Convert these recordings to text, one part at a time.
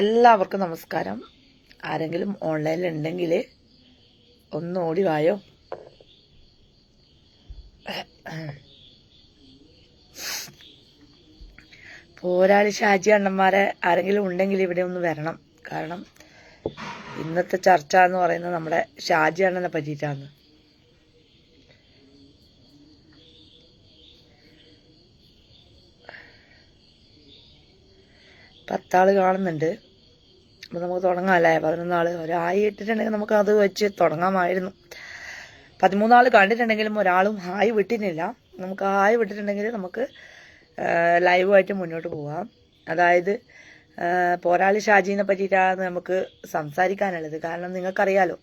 എല്ലാവർക്കും നമസ്കാരം. ആരെങ്കിലും ഓൺലൈനിൽ ഉണ്ടെങ്കിൽ ഒന്ന് ഓടി വായോ. പോരാളി ഷാജി അണ്ണന്മാരെ ആരെങ്കിലും ഉണ്ടെങ്കിൽ ഇവിടെ ഒന്ന് വരണം. കാരണം ഇന്നത്തെ ചർച്ച എന്ന് പറയുന്നത് നമ്മുടെ ഷാജി അണ്ണനെ പറ്റിയിട്ടാണ്. പത്താൾ കാണുന്നുണ്ട്. അപ്പോൾ നമുക്ക് തുടങ്ങാമല്ലേ പതിനൊന്നാൾ. ഒരായി ഇട്ടിട്ടുണ്ടെങ്കിൽ നമുക്ക് അത് വെച്ച് തുടങ്ങാമായിരുന്നു. പതിമൂന്നാൾ കണ്ടിട്ടുണ്ടെങ്കിലും ഒരാളും ഹായ് വിട്ടിട്ടില്ല. നമുക്ക് ഹായ് വിട്ടിട്ടുണ്ടെങ്കിൽ നമുക്ക് ലൈവായിട്ട് മുന്നോട്ട് പോകാം അതായത് പോരാളി ഷാജീനെ പറ്റിയിട്ടാണ് നമുക്ക് സംസാരിക്കാനുള്ളത്. കാരണം നിങ്ങൾക്കറിയാലോ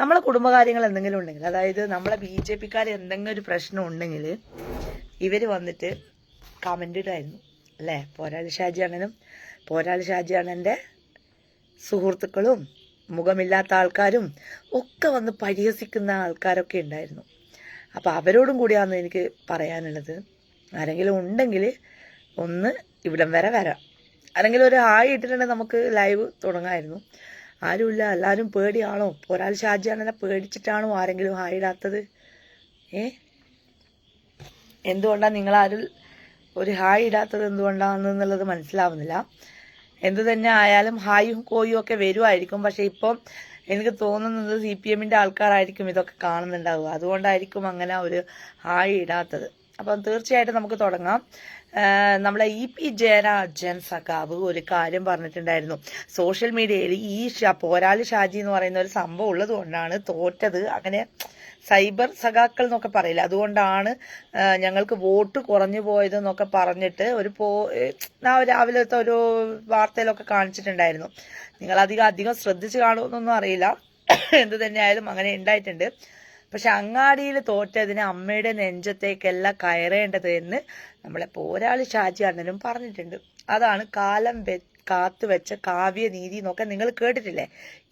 നമ്മളെ കുടുംബകാര്യങ്ങൾ എന്തെങ്കിലും ഉണ്ടെങ്കിൽ അതായത് നമ്മളെ ബി ജെ പിക്കാർ എന്തെങ്കിലും ഒരു പ്രശ്നം ഉണ്ടെങ്കിൽ ഇവർ വന്നിട്ട് കമന്റ് ഇടായിരുന്നു. അല്ലേ? പോരാളി ഷാജി അണ്ണനും പോരാളി ഷാജിയാണ് എന്റെ സുഹൃത്തുക്കളും മുഖമില്ലാത്ത ആൾക്കാരും ഒക്കെ വന്ന് പരിഹസിക്കുന്ന ആൾക്കാരൊക്കെ ഉണ്ടായിരുന്നു. അപ്പോൾ അവരോടും കൂടിയാണ് എനിക്ക് പറയാനുള്ളത്. ആരെങ്കിലും ഉണ്ടെങ്കിൽ ഒന്ന് ഇവിടം വരെ വരാം. ആരെങ്കിലും ഒരു ഹായ് ഇട്ടിട്ടുണ്ടെങ്കിൽ നമുക്ക് ലൈവ് തുടങ്ങായിരുന്നു. ആരുമില്ല എല്ലാവരും പേടിയാണോ? പോരാൾ ഷാജിയാണെന്നെ പേടിച്ചിട്ടാണോ ആരെങ്കിലും ഹായ് ഇടാത്തത്? ഏ? എന്തുകൊണ്ടാണ് നിങ്ങളാരും ഒരു ഹായ് ഇടാത്തത് എന്തുകൊണ്ടാണെന്നുള്ളത് മനസ്സിലാവുന്നില്ല. എന്തു തന്നെ ആയാലും ഹായും കോയും ഒക്കെ വരുമായിരിക്കും പക്ഷെ ഇപ്പം എനിക്ക് തോന്നുന്നത് സി പി എമ്മിന്റെ ആൾക്കാരായിരിക്കും ഇതൊക്കെ കാണുന്നുണ്ടാവുക. അതുകൊണ്ടായിരിക്കും അങ്ങനെ ഒരു ഹായ് ഇടാത്തത്. അപ്പം തീർച്ചയായിട്ടും നമുക്ക് തുടങ്ങാം. നമ്മളെ ഇ പി ജയരാജൻ സഖാവ് ഒരു കാര്യം പറഞ്ഞിട്ടുണ്ടായിരുന്നു. സോഷ്യൽ മീഡിയയിൽ ഈ പോരാളി ഷാജി എന്ന് പറയുന്ന ഒരു സംഭവം ഉള്ളത് കൊണ്ടാണ് തോറ്റത്. അങ്ങനെ സൈബർ സഖാക്കൾ എന്നൊക്കെ പറയില്ല? അതുകൊണ്ടാണ് ഞങ്ങൾക്ക് വോട്ട് കുറഞ്ഞു പോയതെന്നൊക്കെ പറഞ്ഞിട്ട് ഒരു പോ രാവിലത്തെ ഒരു വാർത്തയിലൊക്കെ കാണിച്ചിട്ടുണ്ടായിരുന്നു. നിങ്ങൾ അധികം ശ്രദ്ധിച്ച് കാണുമെന്നൊന്നും അറിയില്ല. എന്ത് തന്നെയായാലും അങ്ങനെ ഉണ്ടായിട്ടുണ്ട്. പക്ഷെ അങ്ങാടിയിൽ തോറ്റതിന് അമ്മയുടെ നെഞ്ചത്തേക്കല്ല കയറേണ്ടത് എന്ന് നമ്മളെ പോരാളി ഷാജി അണ്ണനും പറഞ്ഞിട്ടുണ്ട്. അതാണ് കാലം വെ കാത്തു വെച്ച കാവ്യനീതി എന്നൊക്കെ നിങ്ങൾ കേട്ടിട്ടില്ലേ?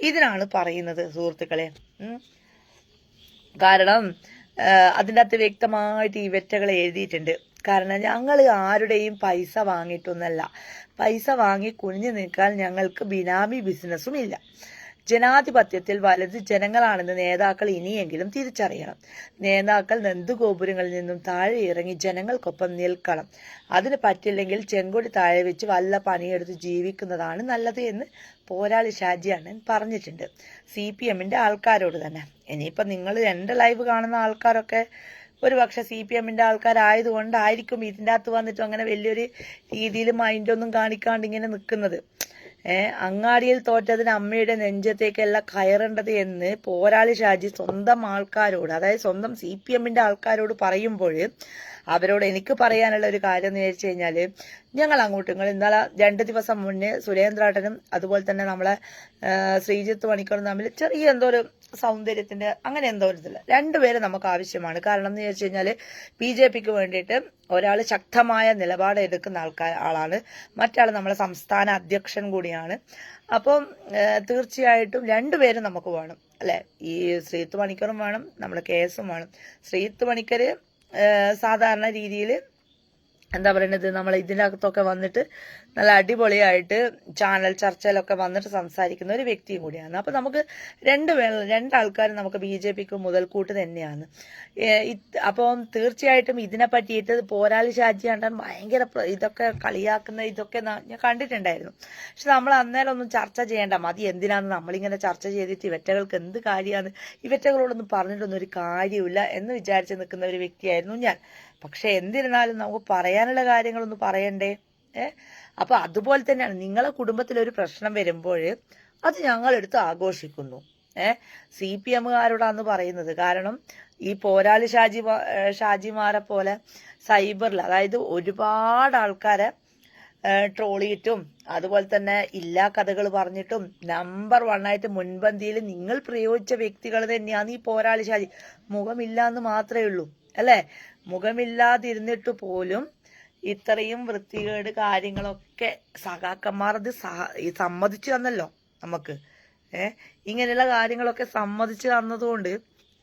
ഇതിനാണ് പറയുന്നത് സുഹൃത്തുക്കളെ. കാരണം അതിന്റെ അകത്ത് വ്യക്തമായിട്ട് ഈ വെറ്റകൾ എഴുതിയിട്ടുണ്ട്. കാരണം ഞങ്ങൾ ആരുടെയും പൈസ വാങ്ങിയിട്ടൊന്നല്ല. പൈസ വാങ്ങി കുനിഞ്ഞു നിൽക്കാൻ ഞങ്ങൾക്ക് ബിനാമി ബിസിനസ്സും ഇല്ല. ജനാധിപത്യത്തിൽ വലത് ജനങ്ങളാണെന്ന് നേതാക്കൾ ഇനിയെങ്കിലും തിരിച്ചറിയണം. നേതാക്കൾ നെന്തുഗോപുരങ്ങളിൽ നിന്നും താഴെ ഇറങ്ങി ജനങ്ങൾക്കൊപ്പം നിൽക്കണം. അതിന് പറ്റില്ലെങ്കിൽ ചെങ്കൊടി താഴെ വെച്ച് വല്ല പണിയെടുത്ത് ജീവിക്കുന്നതാണ് നല്ലത് എന്ന് പോരാളി ഷാജി അണ്ണൻ പറഞ്ഞിട്ടുണ്ട്. സി പി എമ്മിന്റെ ആൾക്കാരോട് തന്നെ. ഇനിയിപ്പം നിങ്ങൾ എന്റെ ലൈവ് കാണുന്ന ആൾക്കാരൊക്കെ ഒരു പക്ഷെ സി പി എമ്മിന്റെ ആൾക്കാരായതുകൊണ്ടായിരിക്കും ഇതിന്റെ അകത്ത് വന്നിട്ട് അങ്ങനെ വലിയൊരു രീതിയിൽ മൈൻഡൊന്നും കാണിക്കാണ്ട് ഇങ്ങനെ നിൽക്കുന്നത് അങ്ങാടിയിൽ തോറ്റതിന് അമ്മയുടെ നെഞ്ചത്തേക്കല്ല കയറേണ്ടത് എന്ന് പോരാളി ഷാജി സ്വന്തം ആൾക്കാരോട് അതായത് സ്വന്തം സി പി എമ്മിന്റെ ആൾക്കാരോട് പറയുമ്പോൾ അവരോട് എനിക്ക് പറയാനുള്ള ഒരു കാര്യം എന്ന് വെച്ച് കഴിഞ്ഞാൽ ഞങ്ങൾ അങ്ങോട്ടും ഇങ്ങൾ ഇന്നലെ രണ്ട് ദിവസം മുന്നേ സുരേന്ദ്രാട്ടനും അതുപോലെ തന്നെ നമ്മളെ ശ്രീജിത്ത് മണിക്കറും തമ്മിൽ ചെറിയ എന്തോ ഒരു സൗന്ദര്യത്തിന്റെ അങ്ങനെ എന്തോ ഒരു ഇതില്ല രണ്ടുപേരും നമുക്ക് ആവശ്യമാണ്. കാരണം എന്ന് വെച്ച് കഴിഞ്ഞാൽ ബി ജെ പിക്ക് വേണ്ടിയിട്ട് ഒരാൾ ശക്തമായ നിലപാട് എടുക്കുന്ന ആൾക്കാർ ആളാണ്. മറ്റാൾ നമ്മളെ സംസ്ഥാന അധ്യക്ഷൻ കൂടിയാണ്. അപ്പം തീർച്ചയായിട്ടും രണ്ടുപേരും നമുക്ക് വേണം. അല്ലെ? ഈ ശ്രീത്ത് മണിക്കറും വേണം നമ്മളെ കേസും വേണം. ശ്രീത്ത് ഏഹ്, സാധാരണ രീതിയിൽ എന്താ പറയണത്? നമ്മൾ ഇതിനകത്തൊക്കെ വന്നിട്ട് നല്ല അടിപൊളിയായിട്ട് ചാനൽ ചർച്ചയിലൊക്കെ വന്നിട്ട് സംസാരിക്കുന്ന ഒരു വ്യക്തിയും കൂടിയാണ്. അപ്പോൾ നമുക്ക് രണ്ട് രണ്ടാൾക്കാരും നമുക്ക് ബി ജെ പിക്ക് മുതൽക്കൂട്ട് തന്നെയാണ്. അപ്പോൾ അപ്പം തീർച്ചയായിട്ടും ഇതിനെ പറ്റിയിട്ട് പോരാളി ഷാജി കണ്ടാൽ ഭയങ്കര ഇതൊക്കെ കളിയാക്കുന്ന ഇതൊക്കെ ഞാൻ കണ്ടിട്ടുണ്ടായിരുന്നു. പക്ഷെ നമ്മൾ അന്നേരം ഒന്നും ചർച്ച ചെയ്യേണ്ട മതി എന്തിനാണ് നമ്മളിങ്ങനെ ചർച്ച ചെയ്തിട്ട് ഇവറ്റകൾക്ക് എന്ത് കാര്യമാണ് ഇവറ്റകളോടൊന്നും പറഞ്ഞിട്ടൊന്നും ഒരു കാര്യമില്ല എന്ന് വിചാരിച്ച് നിൽക്കുന്ന ഒരു വ്യക്തിയായിരുന്നു ഞാൻ. പക്ഷെ എന്തിരുന്നാലും നമുക്ക് പറയാനുള്ള കാര്യങ്ങളൊന്ന് പറയണ്ടേ? ഏ? അപ്പൊ അതുപോലെ തന്നെയാണ് നിങ്ങളെ കുടുംബത്തിൽ ഒരു പ്രശ്നം വരുമ്പോൾ അത് ഞങ്ങൾ ഞങ്ങളെടുത്ത് ആഘോഷിക്കുന്നു. ഏർ സി പി എമ്മുകാരോടാന്ന് പറയുന്നത്. കാരണം ഈ പോരാളി ഷാജി ഷാജിമാരെ പോലെ സൈബറിൽ അതായത് ഒരുപാട് ആൾക്കാരെ ട്രോളിയിട്ടും അതുപോലെ തന്നെ ഇല്ലാ കഥകൾ പറഞ്ഞിട്ടും നമ്പർ വൺ ആയിട്ട് മുൻപന്തിയിൽ നിങ്ങൾ പ്രയോഗിച്ച വ്യക്തികൾ തന്നെയാണ് ഈ പോരാളി ഷാജി. മുഖമില്ല എന്ന് മാത്രമേ ഉള്ളൂ. അല്ലേ? മുഖമില്ലാതിരുന്നിട്ട് പോലും ഇത്രയും വൃത്തികേട് കാര്യങ്ങളൊക്കെ സഖാക്കന്മാർ അത് സമ്മതിച്ചു തന്നല്ലോ നമുക്ക്. ഏ? ഇങ്ങനെയുള്ള കാര്യങ്ങളൊക്കെ സമ്മതിച്ചു തന്നതുകൊണ്ട്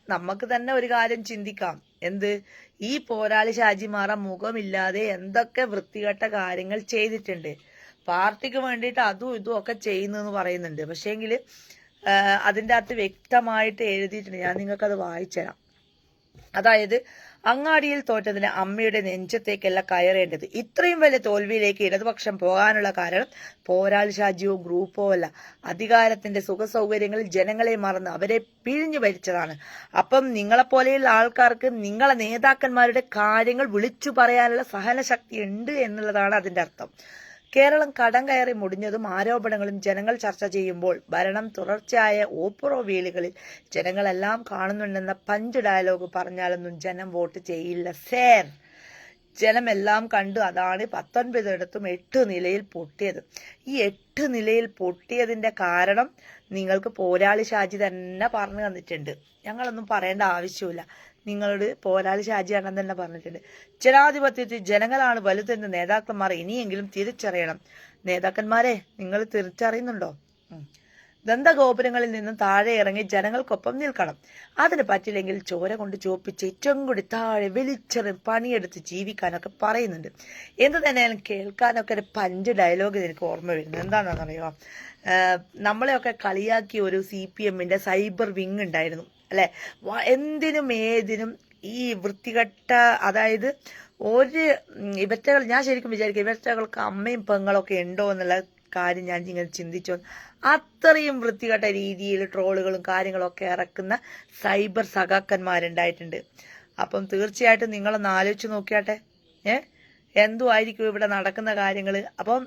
നമുക്ക് തന്നെ ഒരു കാര്യം ചിന്തിക്കാം. എന്ത്? ഈ പോരാളി ഷാജിമാറ മുഖമില്ലാതെ എന്തൊക്കെ വൃത്തികെട്ട കാര്യങ്ങൾ ചെയ്തിട്ടുണ്ട്. പാർട്ടിക്ക് വേണ്ടിയിട്ട് അതും ഇതും ഒക്കെ ചെയ്യുന്നെന്ന് പറയുന്നുണ്ട്. പക്ഷേങ്കിൽ അതിന്റെ അകത്ത് വ്യക്തമായിട്ട് എഴുതിയിട്ടുണ്ട്. ഞാൻ നിങ്ങൾക്കത് വായിച്ചു തരാം. അതായത് അങ്ങാടിയിൽ തോറ്റതിന് അമ്മയുടെ നെഞ്ചത്തേക്കല്ല കയറേണ്ടത്. ഇത്രയും വലിയ തോൽവിയിലേക്ക് ഇടതുപക്ഷം പോകാനുള്ള കാരണം പോരാളി ഷാജിയോ ഗ്രൂപ്പോ അല്ല. അധികാരത്തിന്റെ സുഖ സൗകര്യങ്ങളിൽ ജനങ്ങളെ മറന്ന് അവരെ പിഴിഞ്ഞു ഭരിച്ചതാണ് അപ്പം നിങ്ങളെപ്പോലെയുള്ള ആൾക്കാർക്ക് നിങ്ങളെ നേതാക്കന്മാരുടെ കാര്യങ്ങൾ വിളിച്ചു പറയാനുള്ള സഹനശക്തി ഉണ്ട് എന്നുള്ളതാണ് അതിന്റെ അർത്ഥം. കേരളം കടം കയറി മുടിഞ്ഞതും ആരോപണങ്ങളും ജനങ്ങൾ ചർച്ച ചെയ്യുമ്പോൾ ഭരണം തുടർച്ചയായ ഓപ്പറോ വീലുകളിൽ ജനങ്ങളെല്ലാം കാണുന്നുണ്ടെന്ന പഞ്ച് ഡയലോഗ് പറഞ്ഞാലൊന്നും ജനം വോട്ട് ചെയ്യില്ല സേർ ജനമെല്ലാം കണ്ടു അതാണ് പത്തൊൻപതിടത്തും എട്ട് നിലയിൽ പൊട്ടിയത്. ഈ എട്ട് നിലയിൽ പൊട്ടിയതിന്റെ കാരണം നിങ്ങൾക്ക് പോരാളി ഷാജി തന്നെ പറഞ്ഞു തന്നിട്ടുണ്ട്. ഞങ്ങളൊന്നും പറയേണ്ട ആവശ്യമില്ല. നിങ്ങളോട് പോരാളി ഷാജിയാണെന്ന് തന്നെ പറഞ്ഞിട്ടുണ്ട്. ജനാധിപത്യത്തിൽ ജനങ്ങളാണ് വലുതെന്ന് നേതാക്കന്മാർ ഇനിയെങ്കിലും തിരിച്ചറിയണം. നേതാക്കന്മാരെ നിങ്ങൾ തിരിച്ചറിയുന്നുണ്ടോ. ദന്തഗോപുരങ്ങളിൽ നിന്നും താഴെ ഇറങ്ങി ജനങ്ങൾക്കൊപ്പം നിൽക്കണം. അതിന് പറ്റില്ലെങ്കിൽ ചോര കൊണ്ട് ചോപ്പിച്ച് ഏറ്റവും കൂടി താഴെ വെളിച്ചെറി പണിയെടുത്ത് ജീവിക്കാനൊക്കെ പറയുന്നുണ്ട്. എന്ത് തന്നെയാലും കേൾക്കാനൊക്കെ ഒരു പഞ്ച് ഡയലോഗ് എനിക്ക് ഓർമ്മ വരുന്നത് എന്താണെന്നറിയോ നമ്മളെയൊക്കെ കളിയാക്കിയ ഒരു സി പി എമ്മിന്റെ സൈബർ വിങ് ഉണ്ടായിരുന്നു. അല്ലെ? എന്തിനും ഏതിനും ഈ വൃത്തികെട്ട അതായത് ഒരു ഇവറ്റകൾ ഞാൻ ശരിക്കും വിചാരിക്കും ഇവറ്റകൾക്ക് അമ്മയും പെങ്ങളൊക്കെ ഉണ്ടോ എന്നുള്ള കാര്യം ഞാൻ ഇങ്ങനെ ചിന്തിച്ചു. അത്രയും വൃത്തികെട്ട രീതിയിൽ ട്രോളുകളും കാര്യങ്ങളൊക്കെ ഇറക്കുന്ന സൈബർ സഖാക്കന്മാരുണ്ടായിട്ടുണ്ട്. അപ്പം തീർച്ചയായിട്ടും നിങ്ങളൊന്ന് ആലോചിച്ച് നോക്കിയാട്ടെ. ഏ? എന്തുമായിരിക്കും ഇവിടെ നടക്കുന്ന കാര്യങ്ങൾ അപ്പം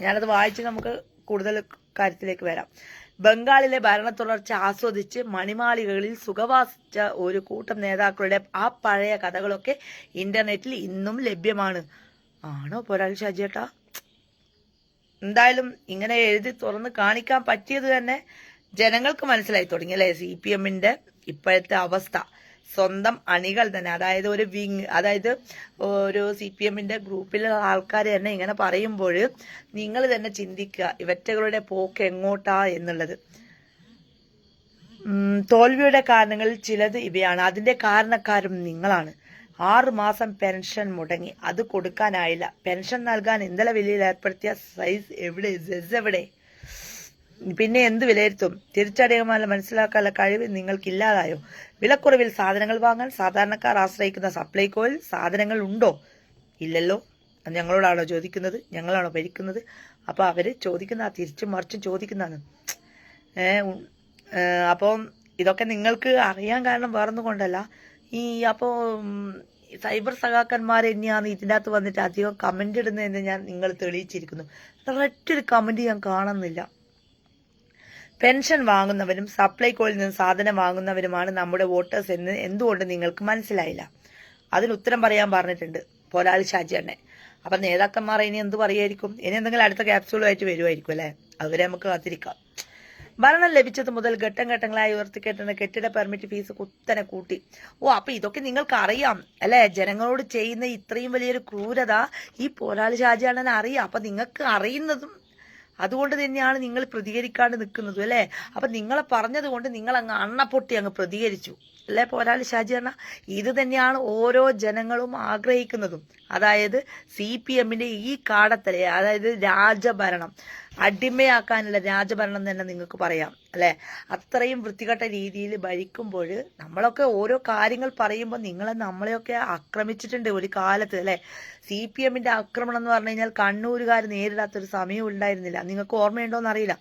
ഞാനത് വായിച്ച് നമുക്ക് കൂടുതൽ കാര്യത്തിലേക്ക് വരാം. ബംഗാളിലെ ഭരണ തുടർച്ച ആസ്വദിച്ച് മണിമാളികകളിൽ സുഖവാസിച്ച ഒരു കൂട്ടം നേതാക്കളുടെ ആ പഴയ കഥകളൊക്കെ ഇന്റർനെറ്റിൽ ഇന്നും ലഭ്യമാണ്. ആണോ പോരാളി ഷാജിയേട്ടാ? എന്തായാലും ഇങ്ങനെ എഴുതി തുറന്ന് കാണിക്കാൻ പറ്റിയത് തന്നെ ജനങ്ങൾക്ക് മനസ്സിലായി തുടങ്ങി അല്ലെ? സി പി എമ്മിന്റെ ഇപ്പോഴത്തെ അവസ്ഥ. സ്വന്തം അണികൾ തന്നെ. അതായത് ഒരു വിങ് അതായത് ഒരു സി പി എമ്മിന്റെ ഗ്രൂപ്പിലുള്ള ആൾക്കാർ തന്നെ ഇങ്ങനെ പറയുമ്പോൾ നിങ്ങൾ തന്നെ ചിന്തിക്കുക ഇവറ്റകളുടെ പോക്ക് എങ്ങോട്ടാ എന്നുള്ളത്. തോൽവിയുടെ കാരണങ്ങളിൽ ചിലത് ഇവയാണ്. അതിന്റെ കാരണക്കാരും നിങ്ങളാണ്. ആറു മാസം പെൻഷൻ മുടങ്ങി. അത് കൊടുക്കാനായില്ല. പെൻഷൻ നൽകാൻ ഇന്നലെ വിലയിൽ ഏർപ്പെടുത്തിയ സൈസ് എവിടെ? സെസ് എവിടെ? പിന്നെ എന്ത് വിലയിരുത്തും? തിരിച്ചടയുമാല മനസ്സിലാക്കാനുള്ള കഴിവ് നിങ്ങൾക്കില്ലാതായോ? വിലക്കുറവിൽ സാധനങ്ങൾ വാങ്ങാൻ സാധാരണക്കാർ ആശ്രയിക്കുന്ന സപ്ലൈകോയിൽ സാധനങ്ങൾ ഉണ്ടോ? ഇല്ലല്ലോ. ഞങ്ങളോടാണോ ചോദിക്കുന്നത്? ഞങ്ങളാണോ ഭരിക്കുന്നത്? അപ്പോൾ അവർ ചോദിക്കുന്ന തിരിച്ചും മറിച്ചും ചോദിക്കുന്നതാണ്. ഏ ഉ- അപ്പം ഇതൊക്കെ നിങ്ങൾക്ക് അറിയാൻ കാരണം വേറൊന്നും കൊണ്ടല്ല ഈ അപ്പോൾ സൈബർ സഖാക്കന്മാർ തന്നെയാണ് ഇതിന്റെ അകത്ത് വന്നിട്ട് അധികം കമന്റ് ഇടുന്നതെന്ന് ഞാൻ നിങ്ങൾ തെളിയിച്ചിരിക്കുന്നു. ഒരൊറ്റൊരു കമന്റ് ഞാൻ കാണുന്നില്ല. പെൻഷൻ വാങ്ങുന്നവരും സപ്ലൈകോയിൽ നിന്ന് സാധനം വാങ്ങുന്നവരുമാണ് നമ്മുടെ വോട്ടേഴ്സ് എന്ന് എന്തുകൊണ്ട് നിങ്ങൾക്ക് മനസ്സിലായില്ല? അതിന് ഉത്തരം പറയാൻ പറഞ്ഞിട്ടുണ്ട് പോരാളി ഷാജി അണ്ണെ അപ്പൊ നേതാക്കന്മാർ ഇനി എന്ത് പറയായിരിക്കും? ഇനി എന്തെങ്കിലും അടുത്ത ക്യാപ്സ്യൂളുമായിട്ട് വരുമായിരിക്കും അല്ലെ? അവരെ നമുക്ക് കാത്തിരിക്കാം. ഭരണം ലഭിച്ചത് മുതൽ ഘട്ടം ഘട്ടങ്ങളായി ഉയർത്തിക്കെട്ടുന്ന കെട്ടിട പെർമിറ്റ് ഫീസ് കുത്തനെ കൂട്ടി. ഓ അപ്പൊ ഇതൊക്കെ നിങ്ങൾക്ക് അറിയാം അല്ലെ? ജനങ്ങളോട് ചെയ്യുന്ന ഇത്രയും വലിയൊരു ക്രൂരത ഈ പോരാളി ഷാജിയാണെന്ന് അറിയാം. അപ്പൊ നിങ്ങൾക്ക് അറിയുന്നതും അതുകൊണ്ട് തന്നെയാണ് നിങ്ങൾ പ്രതികരിക്കാണ്ട് നിൽക്കുന്നത് അല്ലേ? അപ്പൊ നിങ്ങളെ പറഞ്ഞത് കൊണ്ട് നിങ്ങൾ അങ്ങ് അണ്ണപ്പൊട്ടി അങ്ങ് പ്രതികരിച്ചു. അല്ലെ? പോരാളി ഷാജി എന്ന ഇത് തന്നെയാണ് ഓരോ ജനങ്ങളും ആഗ്രഹിക്കുന്നതും. അതായത് സി പി എമ്മിന്റെ ഈ കാടത്തലെ അതായത് രാജഭരണം അടിമയാക്കാനുള്ള രാജഭരണം തന്നെ നിങ്ങൾക്ക് പറയാം അല്ലെ? അത്രയും വൃത്തികെട്ട രീതിയിൽ ഭരിക്കുമ്പോൾ നമ്മളൊക്കെ ഓരോ കാര്യങ്ങൾ പറയുമ്പോൾ നിങ്ങളെ നമ്മളെയൊക്കെ ആക്രമിച്ചിട്ടുണ്ട് ഒരു കാലത്ത് അല്ലെ? സി പി എമ്മിന്റെ ആക്രമണം എന്ന് പറഞ്ഞു കഴിഞ്ഞാൽ കണ്ണൂരുകാർ നേരിടാത്തൊരു സമയം ഉണ്ടായിരുന്നില്ല. നിങ്ങൾക്ക് ഓർമ്മയുണ്ടോ അറിയില്ല.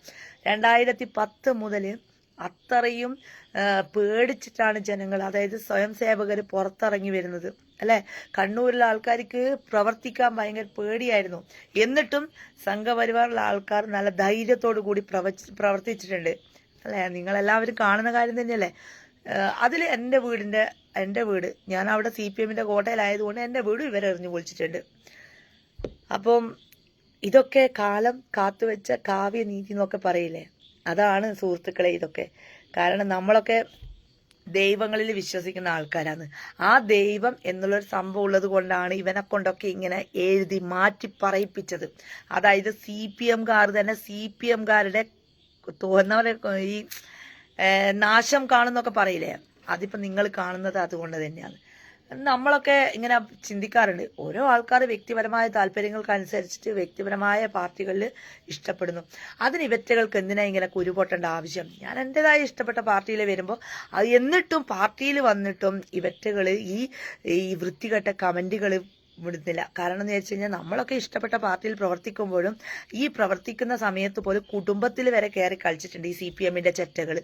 രണ്ടായിരത്തി പത്ത് മുതൽ അത്രയും പേടിച്ചിട്ടാണ് ജനങ്ങൾ അതായത് സ്വയം സേവകർ പുറത്തിറങ്ങി വരുന്നത്. അല്ലെ? കണ്ണൂരിലെ ആൾക്കാർക്ക് പ്രവർത്തിക്കാൻ ഭയങ്കര പേടിയായിരുന്നു. എന്നിട്ടും സംഘപരിവാറിലെ ആൾക്കാർ നല്ല ധൈര്യത്തോടു കൂടി പ്രവർത്തിച്ചിട്ടുണ്ട്. അല്ലെ? നിങ്ങളെല്ലാവരും കാണുന്ന കാര്യം തന്നെയല്ലേ? അതിൽ എന്റെ വീടിന്റെ എന്റെ വീട് ഞാൻ അവിടെ സി പി എമ്മിന്റെ കോട്ടയിലായതുകൊണ്ട് എന്റെ വീട് ഇവരെറിഞ്ഞു പൊളിച്ചിട്ടുണ്ട്. അപ്പം ഇതൊക്കെ കാലം കാത്തുവെച്ച കാവ്യനീതി എന്നൊക്കെ പറയില്ലേ? അതാണ് സുഹൃത്തുക്കളെ ഇതൊക്കെ. കാരണം നമ്മളൊക്കെ ദൈവങ്ങളിൽ വിശ്വസിക്കുന്ന ആൾക്കാരാണ്. ആ ദൈവം എന്നുള്ളൊരു സംഭവം ഉള്ളത് കൊണ്ടാണ് ഇവനെ കൊണ്ടൊക്കെ ഇങ്ങനെ എഴുതി മാറ്റി പറയിപ്പിച്ചത്. അതായത് സി പി എംകാർ തന്നെ സി പി എംകാരുടെ തോന്നവരെ ഈ നാശം കാണുന്നൊക്കെ പറയില്ലേ? അതിപ്പോ നിങ്ങൾ കാണുന്നത് അതുകൊണ്ട് തന്നെയാണ്. നമ്മളൊക്കെ ഇങ്ങനെ ചിന്തിക്കാറുണ്ട്. ഓരോ ആൾക്കാർ വ്യക്തിപരമായ താല്പര്യങ്ങൾക്കനുസരിച്ചിട്ട് വ്യക്തിപരമായ പാർട്ടികളിൽ ഇഷ്ടപ്പെടുന്നു. അതിന് ഇവറ്റകൾക്ക് എന്തിനാ ഇങ്ങനെ കുരുപൊട്ടേണ്ട ആവശ്യം? ഞാൻ എന്റെതായ ഇഷ്ടപ്പെട്ട പാർട്ടിയിൽ വരുമ്പോൾ അത് എന്നിട്ടും പാർട്ടിയിൽ വന്നിട്ടും ഇവറ്റകൾ ഈ ഈ വൃത്തികെട്ട കമന്റുകൾ വിടുന്നില്ല. കാരണം എന്ന് വെച്ച് കഴിഞ്ഞാൽ നമ്മളൊക്കെ ഇഷ്ടപ്പെട്ട പാർട്ടിയിൽ പ്രവർത്തിക്കുമ്പോഴും ഈ പ്രവർത്തിക്കുന്ന സമയത്ത് പോലും കുടുംബത്തിൽ വരെ കയറി കളിച്ചിട്ടുണ്ട് ഈ സി പി എമ്മിന്റെ ചെറ്റകൾ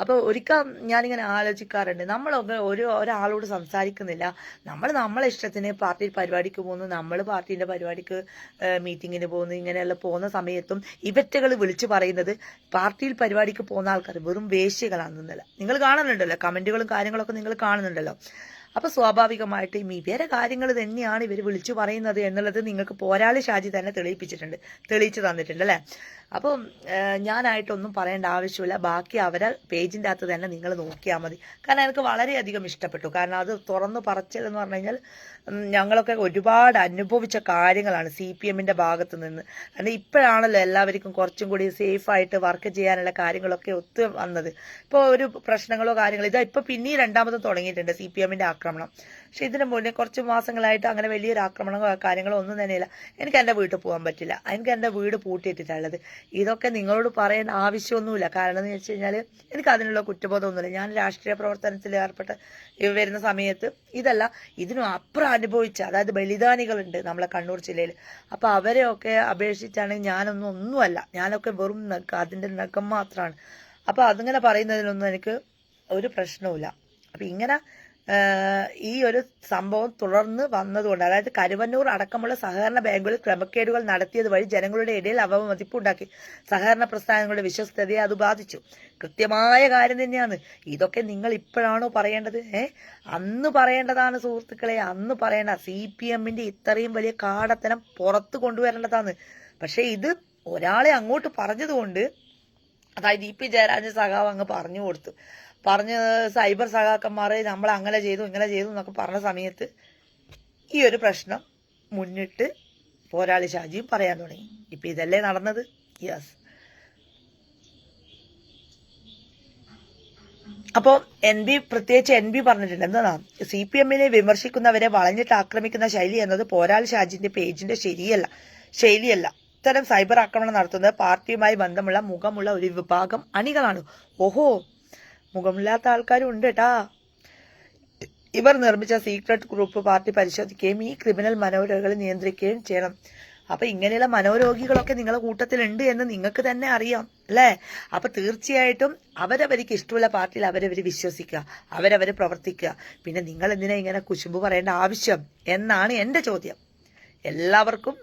അപ്പോൾ ഒരിക്കൽ ഞാനിങ്ങനെ ആലോചിക്കാറുണ്ട്. നമ്മളൊക്കെ ഒരു ഒരാളോട് സംസാരിക്കുന്നില്ല. നമ്മൾ നമ്മളെ ഇഷ്ടത്തിന് പാർട്ടി പരിപാടിക്ക് പോകുന്നു നമ്മൾ പാർട്ടീന്റെ പരിപാടിക്ക് മീറ്റിങ്ങിന് പോകുന്നു ഇങ്ങനെയുള്ള പോകുന്ന സമയത്തും ഇവറ്റകൾ വിളിച്ചു പറയുന്നത് പാർട്ടിയിൽ പരിപാടിക്ക് പോകുന്ന ആൾക്കാർ വെറും വേശ്യകളാണെന്നല്ല. നിങ്ങൾ കാണുന്നുണ്ടല്ലോ കമന്റുകളും കാര്യങ്ങളൊക്കെ നിങ്ങൾ കാണുന്നുണ്ടല്ലോ. അപ്പൊ സ്വാഭാവികമായിട്ടും ഇവരെ കാര്യങ്ങൾ തന്നെയാണ് ഇവർ വിളിച്ചു പറയുന്നത് എന്നുള്ളത് നിങ്ങൾക്ക് പോരാളി ഷാജി തന്നെ തെളിയിപ്പിച്ചിട്ടുണ്ട്. തെളിയിച്ചു തന്നിട്ടുണ്ട് അല്ലേ? അപ്പം ഞാനായിട്ടൊന്നും പറയേണ്ട ആവശ്യമില്ല. ബാക്കി അവരെ പേജിന്റെ അകത്ത് തന്നെ നിങ്ങൾ നോക്കിയാൽ മതി. കാരണം എനിക്ക് വളരെയധികം ഇഷ്ടപ്പെട്ടു. കാരണം അത് തുറന്ന് പറച്ചതെന്ന് പറഞ്ഞു കഴിഞ്ഞാൽ ഞങ്ങളൊക്കെ ഒരുപാട് അനുഭവിച്ച കാര്യങ്ങളാണ് സി പി എമ്മിന്റെ ഭാഗത്ത് നിന്ന്. കാരണം ഇപ്പോഴാണല്ലോ എല്ലാവർക്കും കുറച്ചും കൂടി സേഫായിട്ട് വർക്ക് ചെയ്യാനുള്ള കാര്യങ്ങളൊക്കെ ഒത്തു വന്നത്. ഇപ്പോൾ ഒരു പ്രശ്നങ്ങളോ കാര്യങ്ങളോ ഇതാ ഇപ്പോൾ പിന്നെയും രണ്ടാമതും തുടങ്ങിയിട്ടുണ്ട് സി പി എമ്മിന്റെ ആക്രമണം. പക്ഷെ ഇതിന് മുന്നേ കുറച്ച് മാസങ്ങളായിട്ട് അങ്ങനെ വലിയൊരു ആക്രമണങ്ങളോ കാര്യങ്ങളോ ഒന്നും തന്നെയില്ല. എനിക്ക് എന്റെ വീട്ടിൽ പോകാൻ പറ്റില്ല. എനിക്ക് എന്റെ വീട് പൂട്ടിയിട്ടിട്ടുള്ളത്. ഇതൊക്കെ നിങ്ങളോട് പറയാൻ ആവശ്യമൊന്നുമില്ല. കാരണം എന്ന് വെച്ച് കഴിഞ്ഞാൽ എനിക്ക് അതിനുള്ള കുറ്റബോധമൊന്നുമില്ല. ഞാൻ രാഷ്ട്രീയ പ്രവർത്തനത്തിൽ ഏർപ്പെട്ട വരുന്ന സമയത്ത് ഇതല്ല ഇതിനും അപ്പുറം അനുഭവിച്ച അതായത് ബലിദാനികളുണ്ട് നമ്മളെ കണ്ണൂർ ജില്ലയിൽ അപ്പോൾ അവരെയൊക്കെ അപേക്ഷിച്ചാണ് ഞാനൊന്നും ഒന്നുമല്ല. ഞാനൊക്കെ വെറും അതിന്റെ നഖം മാത്രമാണ് അപ്പോൾ അതിങ്ങനെ പറയുന്നതിനൊന്നും എനിക്ക് ഒരു പ്രശ്നവുമില്ല. അപ്പം ഇങ്ങനെ ഈ ഒരു സംഭവം തുടർന്ന് വന്നതുകൊണ്ട് അതായത് കരുവന്നൂർ അടക്കമുള്ള സഹകരണ ബാങ്കുകളിൽ ക്രമക്കേടുകൾ നടത്തിയത് വഴി ജനങ്ങളുടെ ഇടയിൽ അവമതിപ്പുണ്ടാക്കി സഹകരണ പ്രസ്ഥാനങ്ങളുടെ വിശ്വസ്തതയെ അത് ബാധിച്ചു. കൃത്യമായ കാര്യം തന്നെയാണ്. ഇതൊക്കെ നിങ്ങൾ ഇപ്പോഴാണോ പറയേണ്ടത്? ഏ? അന്ന് പറയേണ്ടതാണ് സുഹൃത്തുക്കളെ അന്ന് പറയേണ്ട. സി പി എമ്മിന്റെ ഇത്രയും വലിയ കാടത്തനം പുറത്ത് കൊണ്ടുവരേണ്ടതാണ്. പക്ഷേ ഇത് ഒരാളെ അങ്ങോട്ട് പറഞ്ഞതുകൊണ്ട് അതായത് ഇ പി ജയരാജൻ സഖാവ് അങ്ങ് പറഞ്ഞു കൊടുത്തു. പറഞ്ഞ് സൈബർ സഖാക്കന്മാരെ നമ്മൾ അങ്ങനെ ചെയ്തു ഇങ്ങനെ ചെയ്തു എന്നൊക്കെ പറഞ്ഞ സമയത്ത് ഈ ഒരു പ്രശ്നം മുന്നിട്ട് പോരാളി ഷാജിയും പറയാൻ തുടങ്ങി. ഇപ്പൊ ഇതല്ലേ നടന്നത്? യെസ് അപ്പോൾ എൻ ബി പ്രത്യേകിച്ച് എൻ ബി പറഞ്ഞിട്ടുണ്ട്. എന്താ സി പി എമ്മിനെ വിമർശിക്കുന്നവരെ വളഞ്ഞിട്ട് ആക്രമിക്കുന്ന ശൈലി എന്നത് പോരാളി ഷാജിന്റെ പേജിന്റെ ശരിയല്ല. ശൈലിയല്ല. ഇത്തരം സൈബർ ആക്രമണം നടത്തുന്നത് പാർട്ടിയുമായി ബന്ധമുള്ള മുഖമുള്ള ഒരു വിഭാഗം അണികളാണ്. ഓഹോ മുഖമില്ലാത്ത ആൾക്കാരും ഉണ്ട് കേട്ടാ ഇവർ നിർമ്മിച്ച സീക്രട്ട് ഗ്രൂപ്പ് പാർട്ടി പരിശോധിക്കുകയും ഈ ക്രിമിനൽ മനോരോഗികളെ നിയന്ത്രിക്കുകയും ചെയ്യണം. അപ്പൊ ഇങ്ങനെയുള്ള മനോരോഗികളൊക്കെ നിങ്ങളുടെ കൂട്ടത്തിലുണ്ട് എന്ന് നിങ്ങൾക്ക് തന്നെ അറിയാം അല്ലേ? അപ്പൊ തീർച്ചയായിട്ടും അവരവർക്ക് ഇഷ്ടമുള്ള പാർട്ടിയിൽ അവരവർ വിശ്വസിക്കുക അവരവർ പ്രവർത്തിക്കുക. പിന്നെ നിങ്ങൾ എന്തിനാ ഇങ്ങനെ കുശുമ്പ് പറയേണ്ട ആവശ്യം? എന്നാണ് എന്റെ ചോദ്യം. എല്ലാവർക്കും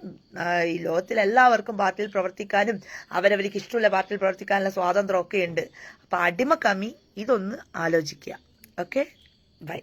ഈ ലോകത്തിൽ എല്ലാവർക്കും പാർട്ടിയിൽ പ്രവർത്തിക്കാനും അവരവർക്ക് ഇഷ്ടമുള്ള പാർട്ടിയിൽ പ്രവർത്തിക്കാനുള്ള സ്വാതന്ത്ര്യമൊക്കെ ഉണ്ട് അപ്പോൾ അടിമ കമ്മി ഇതൊന്ന് ആലോചിക്കുക. Okay bye